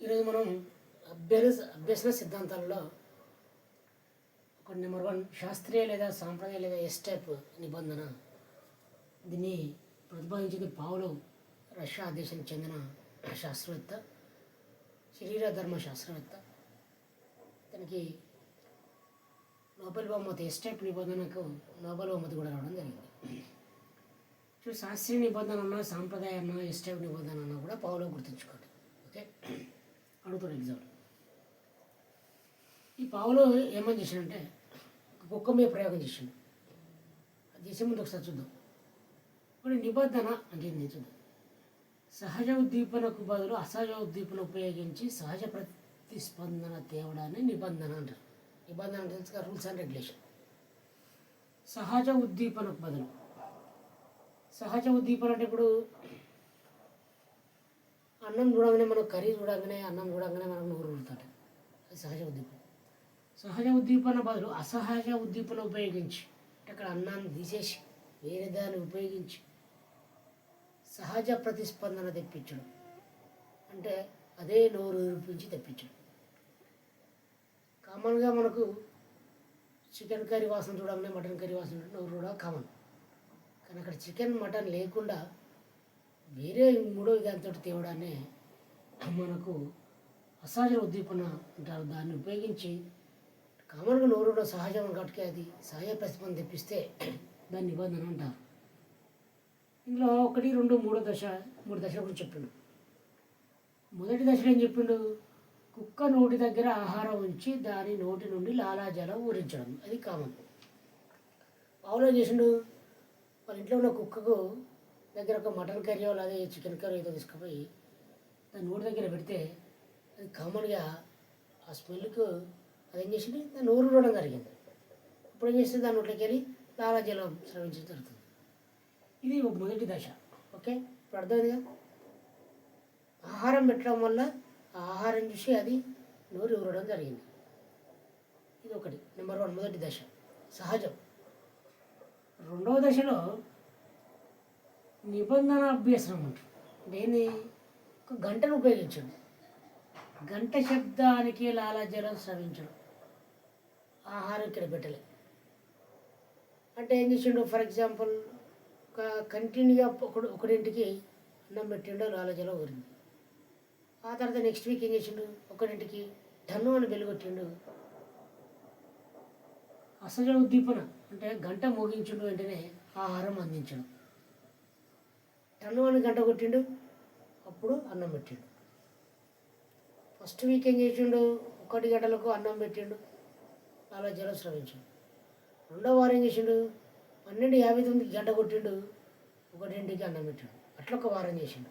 ఈరోజు మనం అభ్యస అభ్యసన సిద్ధాంతాలలో ఒక నెంబర్ వన్ శాస్త్రీయ లేదా సాంప్రదాయ లేదా ఎస్టెప్ నిబంధన దీన్ని ప్రతిపాదించింది పావులో రష్యా దేశానికి చెందిన శాస్త్రవేత్త శరీర ధర్మ శాస్త్రవేత్త. తనకి నోబెల్ బహుమతి ఎస్టైప్ నిబంధనకు నోబెల్ బహుమతి కూడా రావడం జరిగింది. సో శాస్త్రీయ నిబంధన అన్న సాంప్రదాయ అన్న ఎస్ నిబంధన అన్న కూడా పావులో గుర్తుంచుకోండి. అడుగుతాడు ఎగ్జామ్. ఈ పావులో ఏమని చేశాడంటే ఒక కుక్క మీద ప్రయోగం చేసిండు. అది చేసే ముందు ఒకసారి చూద్దాం. కొన్ని నిబంధన అంటే ఏంది చూద్దాం. సహజ ఉద్దీపనకు బదులు అసహజ ఉద్దీపన ఉపయోగించి సహజ ప్రతిస్పందన తేవడాన్ని నిబంధన అంటారు. నిబంధన అంటే తెలుసుగా రూల్స్ అండ్ రెగ్యులేషన్. సహజ ఉద్దీపనకు బదులు. సహజ ఉద్దీపన అంటే ఇప్పుడు అన్నం చూడగానే మనం కర్రీ చూడగానే అన్నం చూడగానే మనం నోరు ఊరుతాడు అది సహజ ఉద్దీపన. సహజ ఉద్దీపన బదులు అసహజ ఉద్దీపన ఉపయోగించి అక్కడ అన్నాన్ని తీసేసి వేరే దాన్ని ఉపయోగించి సహజ ప్రతిస్పందన తెప్పించడం. అంటే అదే నోరు ఊరిపించి తెప్పించడం. కామన్గా మనకు చికెన్ కర్రీ వాసన చూడగానే మటన్ కర్రీ వాసన నోరు కూడా కామన్. కానీ అక్కడ చికెన్ మటన్ లేకుండా వేరే మూడో దాంతో తేవడాన్ని మనకు అసహజ ఉద్దీపన అంటారు. దాన్ని ఉపయోగించి కామన్గా నోరులో సహజం కాబట్టి అది సహజ ప్రతిస్పందన తెప్పిస్తే దాన్ని నిబంధన అంటారు. ఇందులో ఒకటి రెండు మూడో దశ మూడు దశల గురించి చెప్పిండు. మొదటి దశలో ఏం చెప్పిండు? కుక్క నోటి దగ్గర ఆహారం ఉంచి దాని నోటి నుండి లాలాజలం ఊరించడం. అది కామన్. పావులో చేసిండు? వాళ్ళ ఇంట్లో ఉన్న కుక్కకు దగ్గర ఒక మటన్ కర్రీ లేదా చికెన్ కర్రీ ఏదో తీసుకుపోయి దాని నోటి దగ్గర పెడితే అది కామన్గా ఆ స్మెల్కు అది ఏం చేసింది? దాన్ని నోరు చూడడం జరిగింది. ఇప్పుడు ఏం చేస్తే దాని నోట్లోకి వెళ్ళి లాలాజలం స్రవించడం జరుగుతుంది. ఇది ఒక మొదటి దశ. ఓకే? ఇప్పుడు అర్థమైందిగా? ఆహారం పెట్టడం వల్ల ఆ ఆహారం చూసి అది నోరు ఊరడం జరిగింది. ఇది ఒకటి. నెంబర్ వన్ మొదటి దశ. సహజం. రెండవ దశలో నిబంధన అభ్యసనం అంటారు దీన్ని? ఒక గంటను ఉపయోగించడం. గంట శబ్దానికి లాలాజలం స్రవించడం. ఆహారం ఇక్కడ పెట్టలే. అంటే ఏం చేసిండు? ఫర్ ఎగ్జాంపుల్ ఒక కంటిన్యూగా ఒకడు ఒకడింటికి అన్నం పెట్టిండో లాలాజలం ఊరింది. ఆ తర్వాత నెక్స్ట్ వీక్ ఏం చేసిండు? ఒకడింటికి టన్ను అని వెలుగొట్టిండు అసలు ఉద్దీపన అంటే గంట మోగించుడు వెంటనే ఆహారం అందించడం. టన్ను అని గంట కొట్టిండు. అప్పుడు అన్నం పెట్టిండు. ఫస్ట్ వీక్ ఏం చేసిండు? ఒకటి గంటలకు అన్నం పెట్టిండు. అలా జలం స్రవించాడు. రెండో వారం ఏం చేసిండు? పన్నెండు యాభై తొమ్మిదికి గంట కొట్టిండు. ఒకటింటికి అన్నం పెట్టాడు. అట్లా ఒక వారం చేసిండు.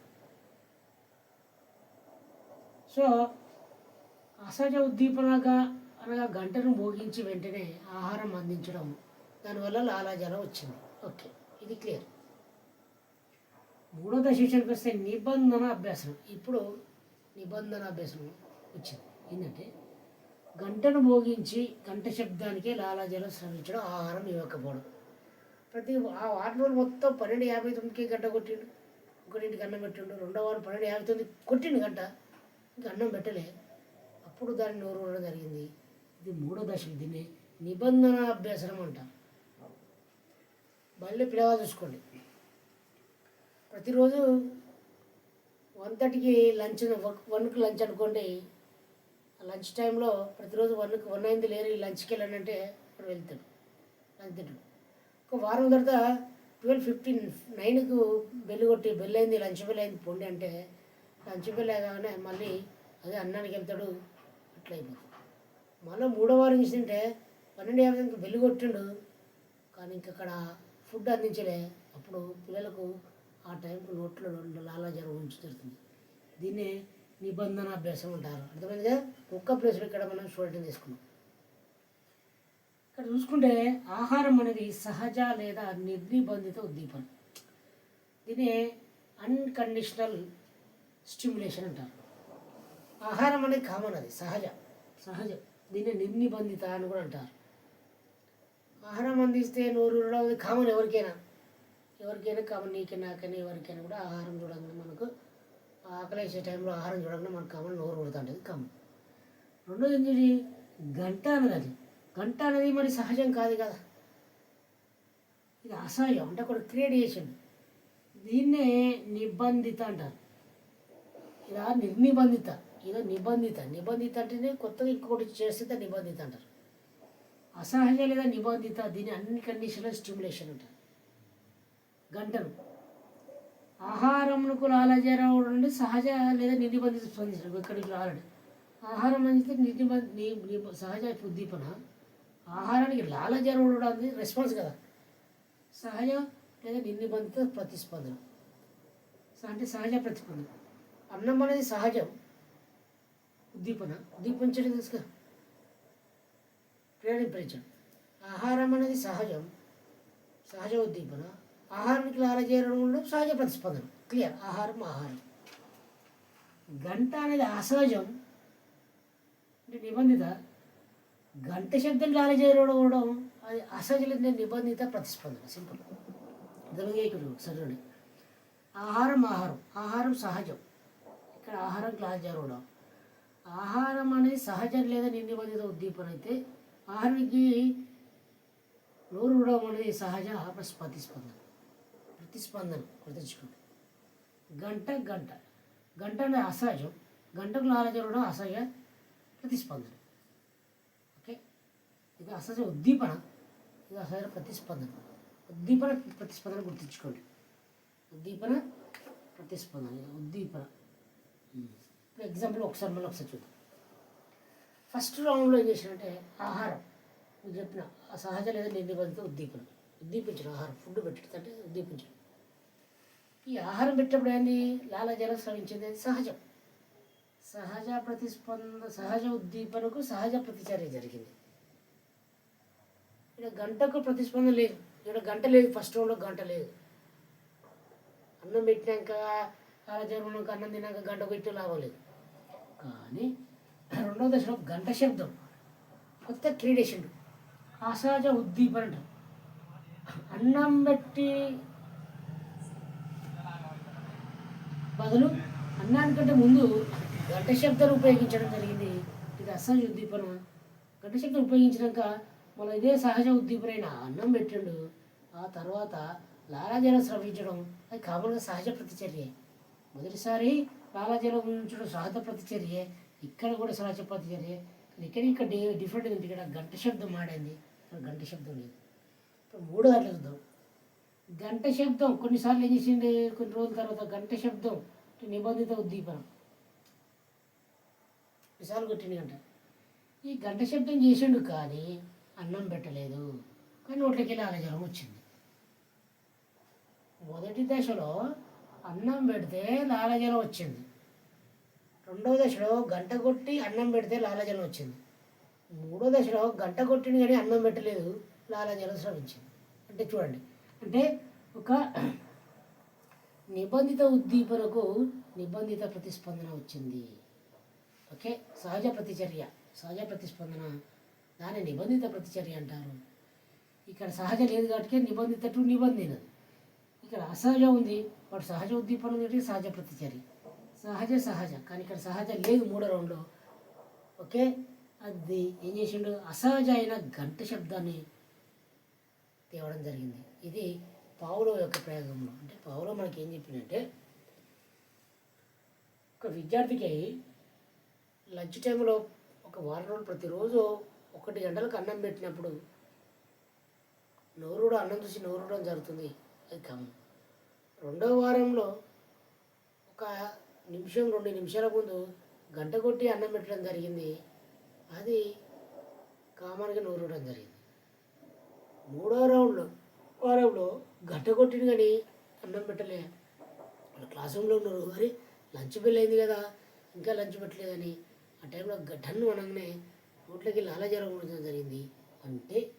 సో అసహజ ఉద్దీపనగా అనగా గంటను మోగించి వెంటనే ఆహారం అందించడం దానివల్ల లాలాజలం వచ్చింది. ఓకే ఇది క్లియర్. మూడో దశ విషయానికి వస్తే నిబంధన అభ్యాసం. ఇప్పుడు నిబంధన అభ్యాసం వచ్చింది. ఏంటంటే గంటను మోగించి గంట శబ్దానికి లాలాజలం శ్రమించడం ఆహారం ఇవ్వకపోవడం. ప్రతి ఆ వారం రోజులు మొత్తం పన్నెండు యాభై తొమ్మిదికి గంట కొట్టిండు. ఒకటింటికి అన్నం పెట్టిండు. రెండో వారం పన్నెండు యాభై తొమ్మిది కొట్టిండు గంట. ఇంకా అన్నం పెట్టలే. అప్పుడు దాన్ని నోరు ఉండడం జరిగింది. ఇది మూడో దశ దీన్ని నిబంధన అభ్యాసనం అంటారు. మళ్ళీ పిల్లగా చూసుకోండి. ప్రతిరోజు వన్ థర్టీకి లంచ్ వన్కి లంచ్ అనుకోండి. లంచ్ టైంలో ప్రతిరోజు వన్కి వన్ అయింది లేరు లంచ్కి వెళ్ళానంటే అప్పుడు వెళ్తాడు. లంచ్ తింటాడు. ఒక వారం తర్వాత ట్వెల్వ్ ఫిఫ్టీన్ నైన్కు బెల్ కొట్టి బెల్ అయింది లంచ్ బెల్ అయింది పొండి అంటే లంచ్ బెల్ అయ్యాగానే మళ్ళీ అదే అన్నానికి వెళ్తాడు. అట్లా అయిపోతుంది మళ్ళీ మూడో వారం చూసింటే పన్నెండు యాభై ఇంకా బెల్లు కొట్టిండు. కానీ ఇంక అక్కడ ఫుడ్ అందించలే. అప్పుడు పిల్లలకు ఆ టైంకు నోట్లో లాలాజలం ఉంచుతుంది దీన్నే నిబంధన అభ్యాసం అంటారు. అర్థమైందిగా ఒక్క ప్లేస్లో ఇక్కడ మనం స్టూడెంట్ తీసుకున్నాం. ఇక్కడ చూసుకుంటే ఆహారం అనేది సహజ లేదా నిర్నిబంధిత ఉద్దీపన. దీన్ని అన్కండిషనల్ స్టిమ్యులేషన్ అంటారు. ఆహారం అనేది కామన్ అది సహజ. సహజం. దీన్ని నిర్నిబంధిత అని కూడా అంటారు. ఆహారం అందిస్తే నోరు ఊరడం అది కామన్ ఎవరికైనా. ఎవరికైనా కామన్ నీకే నాకైనా ఎవరికైనా కూడా ఆహారం చూడంగానే మనకు ఆకలేసే టైంలో ఆహారం చూడగానే మనకు కామన్ నోరు కొడుతుంటుంది కామన్. రెండోది ఏంటి గంట అనేది గంట అనేది మరి సహజం కాదు కదా. ఇది అసహజం అంటే కూడా క్రియేట్ దీన్నే నిబంధిత అంటారు. ఇలా నిర్నిబంధిత ఇలా నిబంధిత. నిబంధిత అంటేనే కొత్తగా ఇంకొకటి చేస్తే నిబంధిత అంటారు. అసహజ లేదా నిబంధిత దీని అన్ని కండిషన్లో స్టిమ్యులేషన్ అంటారు. గంటలు. ఆహారమునకు లాలజరవడం నుండి సహజ లేదా నిర్నిబంధిత స్పందించడం. ఇక్కడికి రాలండి ఆహారం అనేది నిర్నిబంధ ని- సహజ ఉద్దీపన. ఆహారానికి లాలజరవడం అనేది రెస్పాన్స్ కదా. సహజ లేదా నిర్నిబంధిత ప్రతిస్పందన. అంటే సహజ ప్రతిస్పందన. అన్నం అనేది సహజం. ఉద్దీపన. ఉద్దీపించడం తెలుసుగా ప్రేరేపించడం. ఆహారం అనేది సహజం. సహజ ఉద్దీపన. ఆహారానికి లాలజేయడం ఉండడం సహజ ప్రతిస్పందన. క్లియర్. ఆహారం ఆహారం. గంట అనేది అసహజం. అంటే నిబంధిత. గంట శబ్దం లాలజేయడం ఉండడం అది అసహజమైన నిబంధిత ప్రతిస్పందన. సింపుల్. దొరికేకుడు సరే ఆహారం ఆహారం. ఆహారం సహజం. ఇక్కడ ఆహారం క్లాస్ జరగడం ఆహారం అనేది సహజం లేదా నిర్నిబంధిత ఉద్దీపన అయితే ఆహారానికి నోరు అనేది సహజ ప్రతిస్పందన. ప్రతిస్పందన గుర్తుంచుకోండి గంట గంట. గంట అనేది అసహజం. గంటకు లాలజరవడం అసహజ ప్రతిస్పందన ఓకే? ఇది అసహజ ఉద్దీపన. ఇది అసహజ ప్రతిస్పందన. ఉద్దీపన ప్రతిస్పందన గుర్తుంచుకోండి. ఉద్దీపన ప్రతిస్పందన. ఉద్దీపన. ఇప్పుడు ఎగ్జాంపుల్ ఒకసారి మళ్ళీ ఒకసారి చూద్దాం. ఫస్ట్ రౌండ్లో ఏం చేసినంటే ఆహారం. మీరు చెప్పిన ఆ సహజ లేదా నిర్నిబంధిత ఉద్దీపన. ఉద్దీపించడం ఆహారం ఫుడ్ పెట్టడం అంటే ఉద్దీపించడం. ఈ ఆహారం పెట్టినప్పుడు ఏంది? లాలాజలం స్రవించేది సహజం. సహజ ప్రతిస్పంద సహజ ఉద్దీపనకు సహజ ప్రతిచర్య జరిగింది. ఇక్కడ గంటకు ప్రతిస్పందన లేదు. ఇక్కడ గంట లేదు. ఫస్ట్ రౌండ్లో గంట లేదు. అన్నం పెట్టినాక లాలాజలం అన్నం తిన్నాక గంట పెట్టి లాభం లేదు. కానీ రెండవ దశలో గంట శబ్దం. కొత్త క్రీడేషన్ అసహజ ఉద్దీపన అంటారు. అన్నం పెట్టి బదులు అన్నానికంటే ముందు ఘంట శబ్దాలు ఉపయోగించడం జరిగింది. ఇది అసహజ ఉద్దీపన. ఘంట శబ్దం ఉపయోగించినాక మన ఇదే సహజ ఉద్దీపన అన్నం పెట్టిండు. ఆ తర్వాత లాలాజలం స్రవించడం. అది కామన్గా సహజ ప్రతిచర్య. మొదటిసారి లాలాజలం ఉంచడం సహజ ప్రతిచర్యే. ఇక్కడ కూడా సహజ ప్రతిచర్య. ఇక్కడ ఇక్కడ డిఫరెంట్ ఉంది. ఇక్కడ గంట శబ్దం ఆడింది ఇక్కడ గంట శబ్దం లేదు. ఇప్పుడు మూడో దాంట్లో చూద్దాం. గంట శబ్దం కొన్నిసార్లు ఏం చేసింది కొన్ని రోజుల తర్వాత గంట శబ్దం నిబంధిత ఉద్దీపనం. విశాలు కొట్టింది గంట. ఈ గంట శబ్దం చేసిండు కానీ అన్నం పెట్టలేదు. కానీ నోట్లోకి వెళ్ళి ఆలజలం వచ్చింది. మొదటి దశలో అన్నం పెడితే లాలజలం వచ్చింది. రెండవ దశలో గంట కొట్టి అన్నం పెడితే లాలజలం వచ్చింది. మూడో దశలో గంట కొట్టింది కానీ అన్నం పెట్టలేదు లాలజలం స్రవించింది అంటే చూడండి. అంటే ఒక నిబంధిత ఉద్దీపనకు నిబంధిత ప్రతిస్పందన వచ్చింది. ఓకే? సహజ ప్రతిచర్య. సహజ ప్రతిస్పందన. దాన్ని నిబంధిత ప్రతిచర్య అంటారు. ఇక్కడ సహజ లేదు కాబట్టి నిబంధిత టు నిబంధన ఇక్కడ అసహజ ఉంది. వాడు సహజ ఉద్దీపన ఉంది సహజ ప్రతిచర్య. సహజ సహజ. కానీ ఇక్కడ సహజ లేదు మూడో రౌండ్లో. ఓకే? అది ఏం చేసిండు? అసహజ అయిన గంట శబ్దాన్ని తేవడం జరిగింది. ఇది పావులో యొక్క ప్రయోగంలో అంటే పావులో మనకి ఏం చెప్పిందంటే ఒక విద్యార్థికి లంచ్ టైంలో ఒక వారం రోజులు ప్రతిరోజు ఒకటి గంటలకు అన్నం పెట్టినప్పుడు నోరుడు అన్నం చూసి నోరుడడం జరుగుతుంది. అది కామన్ రెండవ వారంలో ఒక నిమిషం రెండు నిమిషాల ముందు గంట కొట్టి అన్నం పెట్టడం జరిగింది. అది కామన్గా నోరుడడం జరిగింది. మూడో రౌండ్లో వారంలో గంట కొట్టింది కానీ అన్నం పెట్టలే. వాళ్ళ క్లాస్ రూమ్లో ఉన్నారు. మరి లంచ్ బిల్ అయింది కదా ఇంకా లంచ్ పెట్టలేదని ఆ టైంలో గడ్డను అనగానే నోట్లోకి లాలజలం ఉండడం జరిగింది. అంటే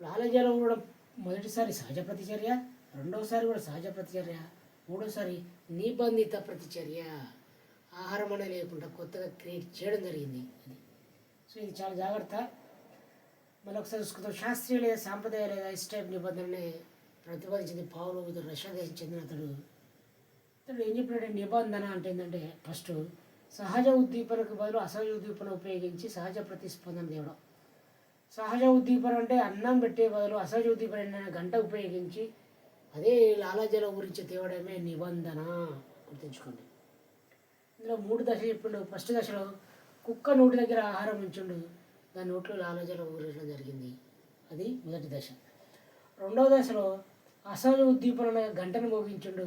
లాలజలం ఉండడం మొదటిసారి సహజ ప్రతిచర్య రెండవసారి కూడా సహజ ప్రతిచర్య మూడోసారి నిబంధిత ప్రతిచర్య. ఆహారం అనేది లేకుండా కొత్తగా క్రియేట్ చేయడం జరిగింది. అది. సో ఇది చాలా జాగ్రత్త. మళ్ళీ ఒకసారి చూసుకుందాం. శాస్త్రీయ లేదా సాంప్రదాయ లేదా ఇస్టైప్ నిబంధనని ప్రతిపాదించింది పావులు ఇతడు రష్యా దేశం చెందిన అతడు. ఇతడు ఏం చెప్పినాడు నిబంధన అంటే ఏంటంటే ఫస్ట్ సహజ ఉద్దీపనకు బదులు అసహజ ఉద్దీపన ఉపయోగించి సహజ ప్రతిస్పందన తేవడం. సహజ ఉద్దీపన అంటే అన్నం పెట్టే బదులు అసహజ ఉద్దీపన గంట ఉపయోగించి అదే లాలాజల గురించి తేవడమే నిబంధన. గుర్తుంచుకోండి. ఇందులో మూడు దశలు చెప్పిండు. ఫస్ట్ దశలో కుక్క నోటి దగ్గర ఆహారం ఉంచుండు. దాని నోట్లో లాలాజలం ఊరించడం జరిగింది. అది మొదటి దశ. రెండవ దశలో అసహజ ఉద్దీపన గంటను మోగించుండు.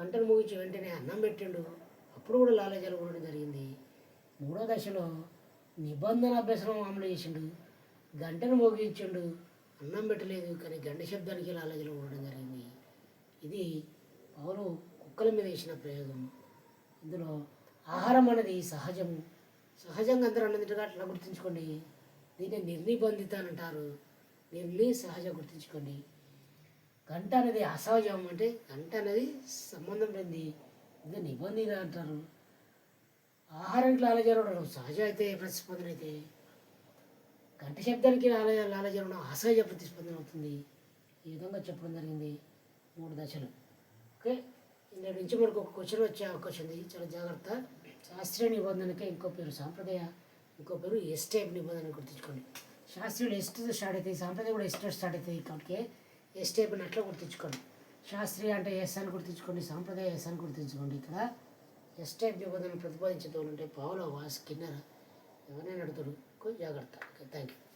గంటను మోగించి వెంటనే అన్నం పెట్టిండు. అప్పుడు కూడా లాలాజలం ఊరడం జరిగింది. మూడో దశలో నిబంధన అభ్యసనం అమలు చేసిండు. గంటను మోగించిండు. అన్నం పెట్టలేదు కానీ గంట శబ్దానికి లాలజలం ఊరడం జరిగింది. ఇది పౌరు కుక్కల మీద వేసిన ప్రయోగం. ఇందులో ఆహారం అనేది సహజం సహజంగా అందరూ అన్నదిగా అట్లా గుర్తుంచుకోండి. దీన్ని నిర్నిబంధిత అని అంటారు నిర్ని సహజ గుర్తుంచుకోండి. గంట అనేది అసహజం అంటే గంట అనేది సంబంధం లేనిది. ఇంకా నిబంధిత అంటారు. ఆహారానికి లాలజరవడం సహజ అయితే ప్రతిస్పందన అయితే. గంట శబ్దానికి లాల లాలజరవడం అసహజ ప్రతిస్పందన అవుతుంది. ఈ విధంగా చెప్పడం జరిగింది మూడు దశలు. ఓకే? ఇందులో నుంచి మనకు ఒక క్వశ్చన్ వచ్చే అవకాశం ఉంది. చాలా జాగ్రత్త. శాస్త్రీయ నిబంధనకే ఇంకో పేరు సాంప్రదాయ ఇంకో పేరు ఎస్ నిబంధన గుర్తుంచుకోండి. శాస్త్రీయులు ఎస్ట్ స్టార్ట్ అవుతాయి సాంప్రదాయం కూడా ఎస్టేట్ స్టార్ట్ అవుతాయి కాబట్టి ఎస్టేప్ అని అట్లా గుర్తుంచుకోండి. శాస్త్రీయ అంటే ఎస్ అని గుర్తించుకోండి సాంప్రదాయ ఎస్ అని గుర్తించుకోండి. ఇక్కడ ఎస్ నిబంధన ప్రతిపాదించే ఉంటే పావులో వాస్ కిన్నర. ఎవరైనా అడుగుతారు కొంచెం జాగ్రత్త. Okay thank you